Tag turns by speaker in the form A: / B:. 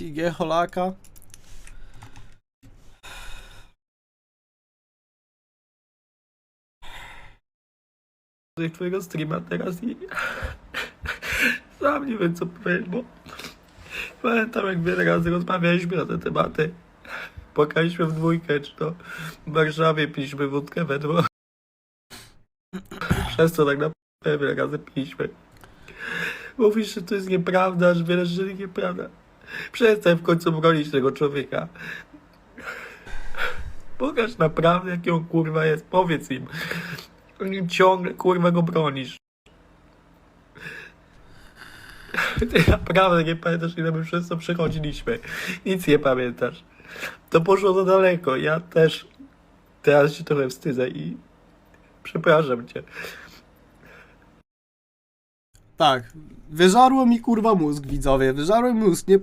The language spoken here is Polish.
A: IG Holaka.
B: twojego streama teraz i sam nie wiem co powiedzieć, bo pamiętam jak wiele razy rozmawialiśmy na te tematy. Płakaliśmy w dwójkę, czy to w Warszawie piliśmy wódkę we dwóch. Przez co tak naprawdę wiele razy piliśmy. Mówisz, że to jest nieprawda, że wiele rzeczy nieprawda. Przestań w końcu bronić tego człowieka. Pokaż naprawdę, jaki on kurwa jest. Powiedz im. Ciągle kurwa go bronisz. Ty naprawdę nie pamiętasz, ile my przez to przechodziliśmy. Nic nie pamiętasz. To poszło za daleko. Ja też teraz się trochę wstydzę i przepraszam cię.
A: Tak, wyżarło mi kurwa mózg, widzowie, wyżarło mi mózg, nie